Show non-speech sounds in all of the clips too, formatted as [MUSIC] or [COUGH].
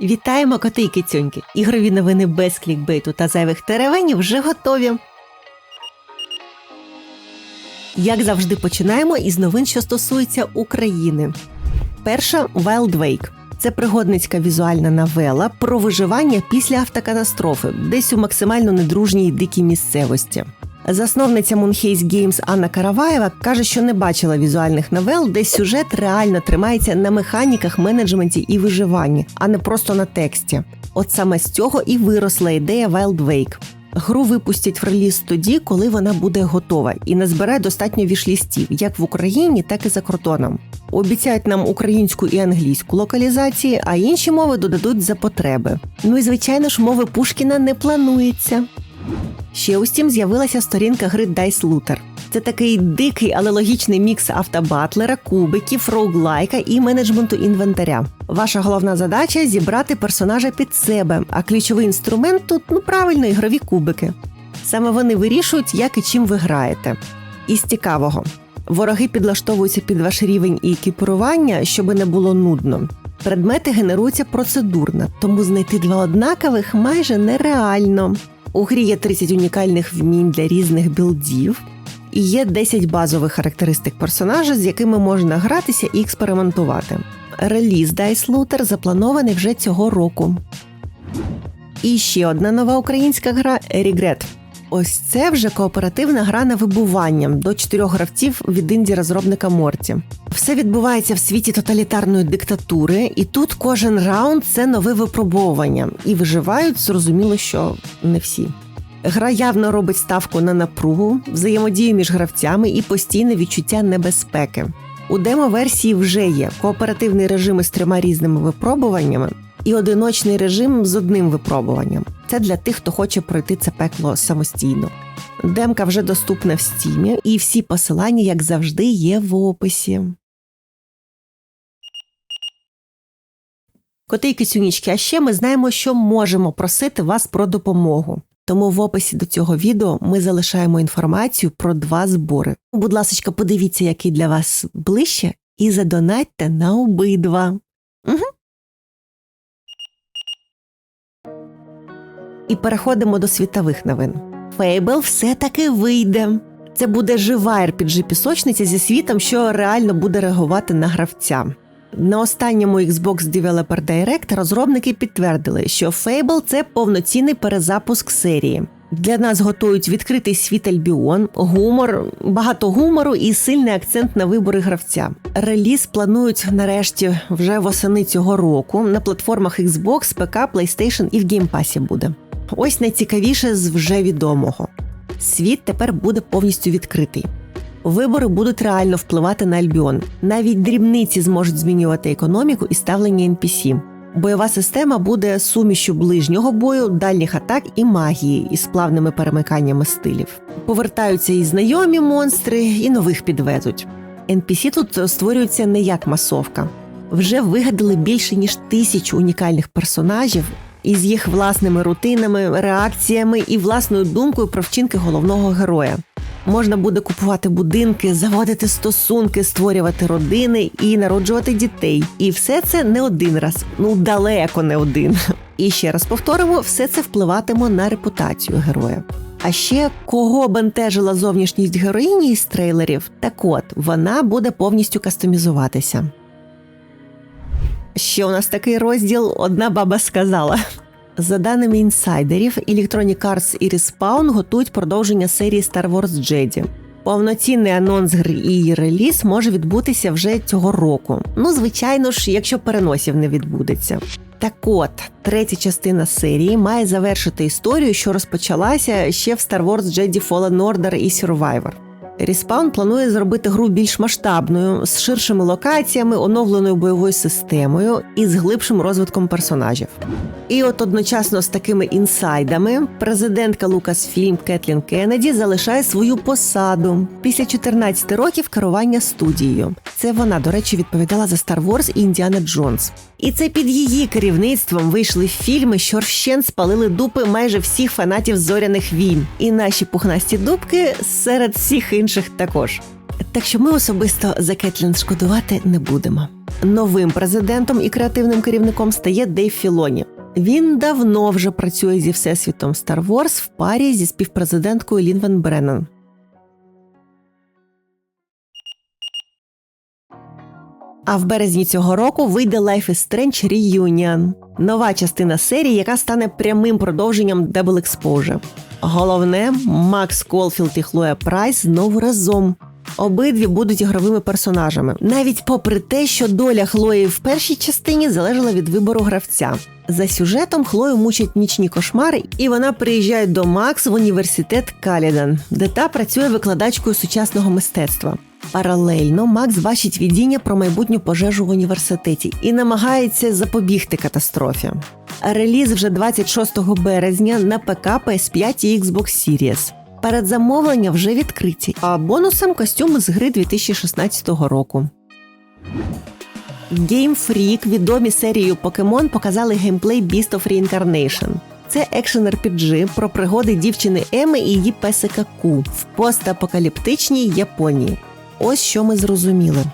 Вітаємо коти кицюньки! Ігрові новини без клікбейту та зайвих теревенів вже готові. Як завжди, починаємо із новин, що стосуються України. Перша Wild Wake. Це пригодницька візуальна новела про виживання після автокатастрофи, десь у максимально недружній дикій місцевості. Засновниця Moonhaze Games Анна Караваєва каже, що не бачила візуальних новел, де сюжет реально тримається на механіках, менеджменті і виживанні, а не просто на тексті. От саме з цього і виросла ідея Wild Wake. Гру випустять в реліз тоді, коли вона буде готова, і назбирає достатньо вішлістів, як в Україні, так і за кордоном. Обіцяють нам українську і англійську локалізації, а інші мови додадуть за потреби. Ну і звичайно ж, мови Пушкіна не планується. Ще у Steam з'явилася сторінка гри Dice Looter. Це такий дикий, але логічний мікс автобатлера, кубиків, роуглайка і менеджменту інвентаря. Ваша головна задача зібрати персонажа під себе, а ключовий інструмент тут ну правильно ігрові кубики. Саме вони вирішують, як і чим ви граєте. Із цікавого. Вороги підлаштовуються під ваш рівень і екіпірування, щоб не було нудно. Предмети генеруються процедурно, тому знайти два однакових майже нереально. У грі є 30 унікальних вмінь для різних білдів, і є 10 базових характеристик персонажа, з якими можна гратися і експериментувати. Реліз Dice Looter запланований вже цього року. І ще одна нова українська гра Regret. Ось це вже кооперативна гра на вибування до чотирьох гравців від інді розробника Морті. Все відбувається в світі тоталітарної диктатури, і тут кожен раунд це нове випробовування, і виживають, зрозуміло, що не всі. Гра явно робить ставку на напругу, взаємодію між гравцями і постійне відчуття небезпеки. У демо-версії вже є кооперативний режим із трьома різними випробуваннями і одиночний режим з одним випробуванням. Це для тих, хто хоче пройти це пекло самостійно. Демка вже доступна в стімі, і всі посилання, як завжди, є в описі. Коти і а ще ми знаємо, що можемо просити вас про допомогу. Тому в описі до цього відео ми залишаємо інформацію про два збори. Будь ласка, подивіться, який для вас ближче, і задонатьте на обидва. І переходимо до світових новин. Фейбл все-таки вийде. Це буде жива rpg пісочниця зі світом, що реально буде реагувати на гравця. На останньому Xbox Developer Direct розробники підтвердили, що Fable – це повноцінний перезапуск серії. Для нас готують відкритий світ Альбіон, гумор, багато гумору і сильний акцент на вибори гравця. Реліз планують нарешті вже восени цього року на платформах Xbox, ПК, PlayStation і в геймпасі буде. Ось найцікавіше з вже відомого: світ тепер буде повністю відкритий. Вибори будуть реально впливати на Альбіон. Навіть дрібниці зможуть змінювати економіку і ставлення NPC. Бойова система буде сумішю ближнього бою, дальніх атак і магії із плавними перемиканнями стилів. Повертаються і знайомі монстри, і нових підвезуть. NPC тут створюються не як масовка. Вже вигадали більше ніж тисячу унікальних персонажів із їх власними рутинами, реакціями і власною думкою про вчинки головного героя. Можна буде купувати будинки, заводити стосунки, створювати родини і народжувати дітей. І все це не один раз, ну далеко не один. І ще раз повторимо, все це впливатиме на репутацію героя. А ще кого бентежила зовнішність героїні із трейлерів, так от вона буде повністю кастомізуватися. Ще у нас такий розділ одна баба сказала. За даними інсайдерів, Electronic Arts і Respawn готують продовження серії Star Wars Jedi. Повноцінний анонс гри і її реліз може відбутися вже цього року. Ну, звичайно ж, якщо переносів не відбудеться. Так от, третя частина серії має завершити історію, що розпочалася ще в Star Wars Jedi Fallen Order і Survivor. Respawn планує зробити гру більш масштабною, з ширшими локаціями, оновленою бойовою системою і з глибшим розвитком персонажів. І от одночасно з такими інсайдами президентка Lucasfilm Кетлін Кеннеді залишає свою посаду після 14 років керування студією. Це вона, до речі, відповідала за Star Wars і Індіана Джонс. І це під її керівництвом вийшли фільми, що вщен спалили дупи майже всіх фанатів зоряних війн. І наші пухнасті дубки серед всіх інших також. Так що ми особисто за Кетлін шкодувати не будемо. Новим президентом і креативним керівником стає Дейв Філоні. Він давно вже працює зі всесвітом Star Wars в парі зі співпрезиденткою Лінвен Бреннан. А в березні цього року вийде Life is Strange Reunion – нова частина серії, яка стане прямим продовженням Double Exposure. Головне, Макс Колфілд і Хлоя Прайс знову разом. Обидві будуть ігровими персонажами, навіть попри те, що доля Хлої в першій частині залежала від вибору гравця. За сюжетом Хлою мучать нічні кошмари, і вона приїжджає до Макс в університет Калідан, де та працює викладачкою сучасного мистецтва. Паралельно Макс бачить видіння про майбутню пожежу в університеті і намагається запобігти катастрофі. Реліз вже 26 березня на ПК, PS5 і Xbox Series. Передзамовлення вже відкриті, а бонусом костюми з гри 2016 року. Game Freak, відомі серією Покемон, показали геймплей Beast of Reincarnation. Це екшен RPG про пригоди дівчини Еми і її песика Ку в постапокаліптичній Японії. Ось що ми зрозуміли.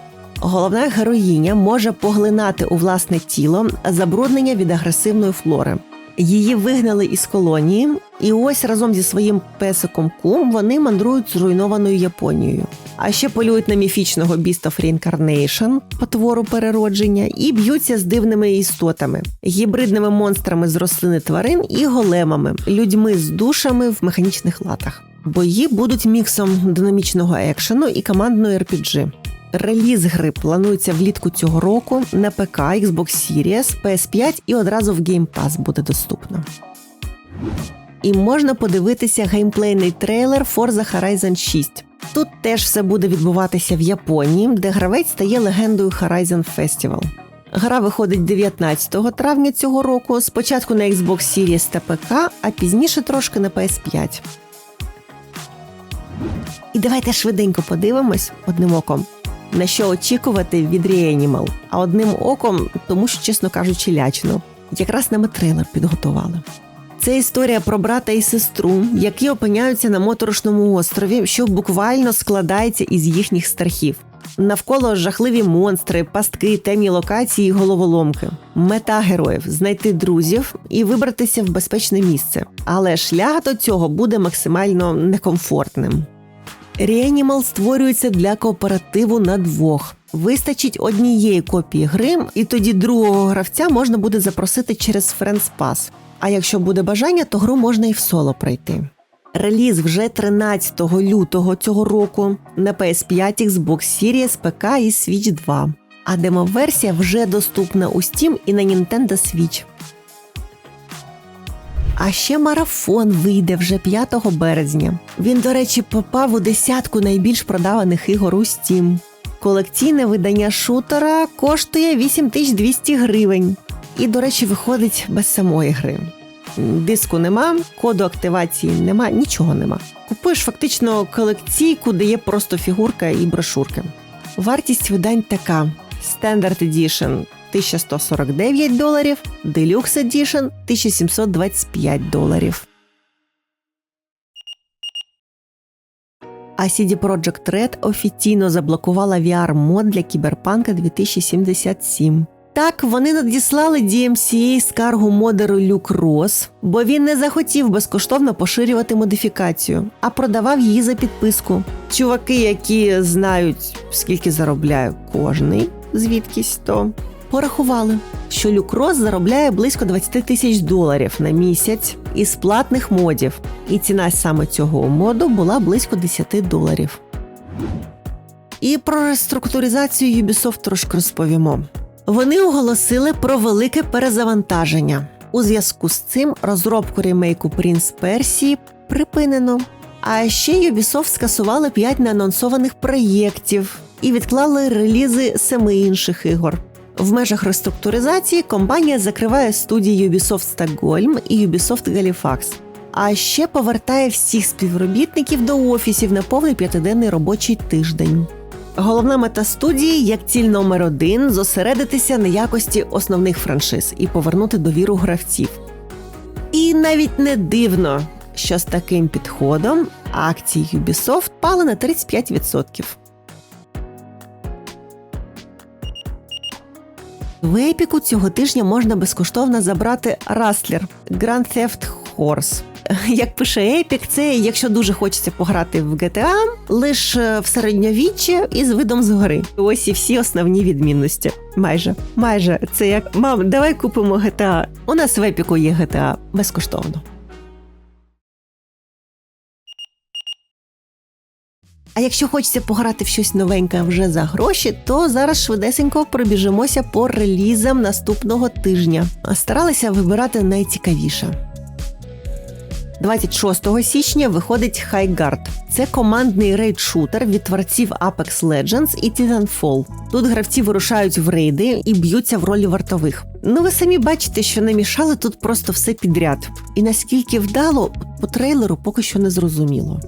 Головна героїня може поглинати у власне тіло забруднення від агресивної флори. Її вигнали із колонії, і ось разом зі своїм песиком Кум вони мандрують зруйнованою Японією. А ще полюють на міфічного of Reincarnation, потвору переродження, і б'ються з дивними істотами, гібридними монстрами з рослини тварин і големами, людьми з душами в механічних латах. Бої будуть міксом динамічного екшену і командної RPG. Реліз гри планується влітку цього року на ПК, Xbox Series, PS5 і одразу в Game Pass буде доступно. І можна подивитися геймплейний трейлер Forza Horizon 6. Тут теж все буде відбуватися в Японії, де гравець стає легендою Horizon Festival. Гра виходить 19 травня цього року, спочатку на Xbox Series та ПК, а пізніше трошки на PS5. І давайте швиденько подивимось одним оком, на що очікувати від Reanimal, а одним оком, тому що, чесно кажучи, лячно. Якраз нам і трейлер підготували. Це історія про брата і сестру, які опиняються на моторошному острові, що буквально складається із їхніх страхів. Навколо жахливі монстри, пастки, темні локації, головоломки. Мета героїв знайти друзів і вибратися в безпечне місце. Але шлях до цього буде максимально некомфортним. Reanimal створюється для кооперативу на двох. Вистачить однієї копії гри, і тоді другого гравця можна буде запросити через Friends Pass. А якщо буде бажання, то гру можна і в соло пройти. Реліз вже 13 лютого цього року на PS5, Xbox Series, ПК і Switch 2. А демо-версія вже доступна у Steam і на Nintendo Switch. А ще марафон вийде вже 5 березня. Він, до речі, попав у десятку найбільш продаваних ігор у Steam. Колекційне видання шутера коштує 8200 гривень. І, до речі, виходить без самої гри. Диску нема, коду активації нема, нічого нема. Купуєш фактично колекційку, де є просто фігурка і брошурки. Вартість видань така: Standard Edition 1149 доларів, Deluxe Edition 1725 доларів. А CD Projekt Red офіційно заблокувала VR-мод для Кіберпанка 2077. Так, вони надіслали DMCA скаргу модеру Люк Рос, бо він не захотів безкоштовно поширювати модифікацію, а продавав її за підписку. Чуваки, які знають, скільки заробляє кожний, звідкись то порахували, що Люк Рос заробляє близько 20 тисяч доларів на місяць із платних модів, і ціна саме цього моду була близько 10 доларів. І про реструктуризацію Ubisoft трошки розповімо. Вони оголосили про велике перезавантаження. У зв'язку з цим розробку ремейку Принц Персії припинено. А ще Ubisoft скасували 5 неанонсованих проєктів і відклали релізи семи інших ігор. В межах реструктуризації компанія закриває студії Ubisoft Stockholm і Ubisoft Halifax. А ще повертає всіх співробітників до офісів на повний п'ятиденний робочий тиждень. Головна мета студії як ціль номер один зосередитися на якості основних франшиз і повернути довіру гравців. І навіть не дивно, що з таким підходом акції Ubisoft пали на 35%. В епіку цього тижня можна безкоштовно забрати Rustler Grand Theft Horse. Як пише Епік, це якщо дуже хочеться пограти в GTA, лише в середньовіччі і з видом згори. Ось і всі основні відмінності. Майже, майже це як мам, давай купимо GTA. У нас в епіку є GTA безкоштовно. А якщо хочеться пограти в щось новеньке вже за гроші, то зараз швидесенько пробіжимося по релізам наступного тижня. Старалися вибирати найцікавіше. 26 січня виходить Highguard. Це командний рейд-шутер від творців Apex Legends і Titanfall. Тут гравці вирушають в рейди і б'ються в ролі вартових. Ну ви самі бачите, що намішали тут просто все підряд. І наскільки вдало, по трейлеру поки що не зрозуміло.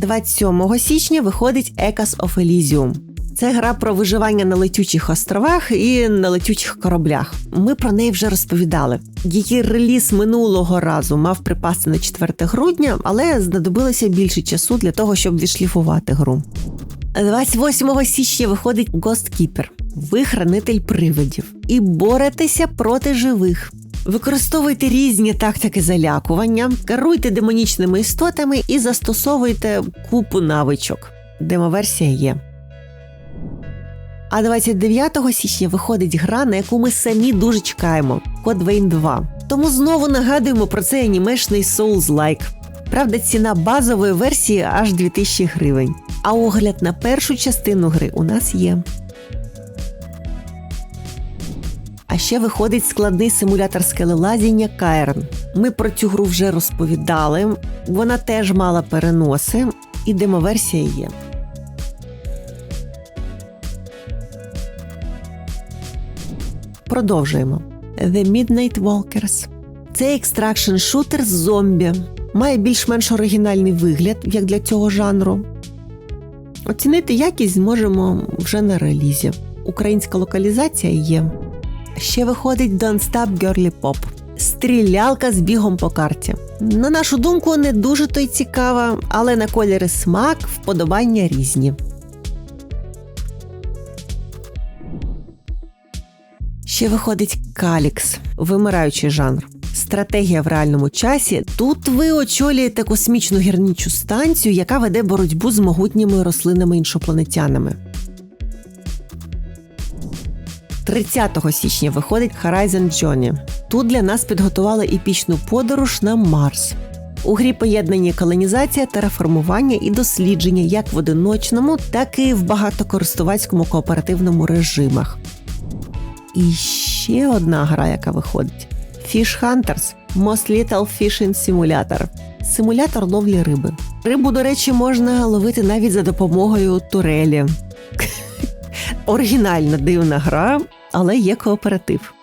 27 січня виходить Echoes of Elysium. Це гра про виживання на летючих островах і на летючих кораблях. Ми про неї вже розповідали. Її реліз минулого разу мав припасти на 4 грудня, але знадобилося більше часу для того, щоб відшліфувати гру. 28 січня виходить Ghost Keeper. Ви хранитель привидів і боретеся проти живих. Використовуйте різні тактики залякування, керуйте демонічними істотами і застосовуйте купу навичок. Демоверсія є. А 29 січня виходить гра, на яку ми самі дуже чекаємо Vein 2. Тому знову нагадуємо про цей анімешний Souls-like. Правда, ціна базової версії аж 2000 гривень. А огляд на першу частину гри у нас є. Ще виходить складний симулятор скелелазіння Кайрон. Ми про цю гру вже розповідали. Вона теж мала переноси, і демоверсія є. Продовжуємо. The Midnight Walkers. Це екстракшн шутер з зомбі. Має більш-менш оригінальний вигляд, як для цього жанру. Оцінити якість зможемо вже на релізі. Українська локалізація є. Ще виходить Don't Stop Girly Pop. Стрілялка з бігом по карті. На нашу думку, не дуже то й цікава, але на кольори смак, вподобання різні. Ще виходить Калікс, вимираючий жанр. Стратегія в реальному часі. Тут ви очолюєте космічну гірничу станцію, яка веде боротьбу з могутніми рослинами іншопланетянами. 30 січня виходить Horizon Journey. Тут для нас підготували епічну подорож на Марс. У грі поєднані колонізація, тераформування і дослідження як в одиночному, так і в багатокористувацькому кооперативному режимах. І ще одна гра, яка виходить: Fish Hunters Most Little Fishing Simulator. Симулятор ловлі риби. Рибу, до речі, можна ловити навіть за допомогою турелі. [LAUGHS] Оригінальна дивна гра, але є кооператив.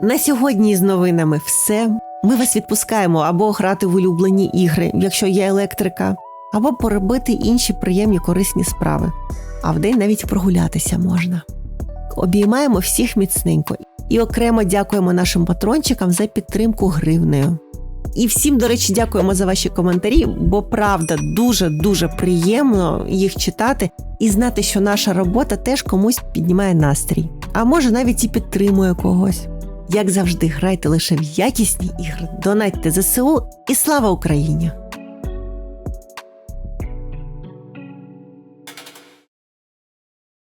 На сьогодні з новинами все. Ми вас відпускаємо або грати в улюблені ігри, якщо є електрика, або поробити інші приємні корисні справи. А вдень навіть прогулятися можна. Обіймаємо всіх міцненько і окремо дякуємо нашим патрончикам за підтримку гривнею. І всім, до речі, дякуємо за ваші коментарі, бо правда дуже дуже приємно їх читати і знати, що наша робота теж комусь піднімає настрій, а може навіть і підтримує когось. Як завжди, грайте лише в якісні ігри, донайте ЗСУ і слава Україні!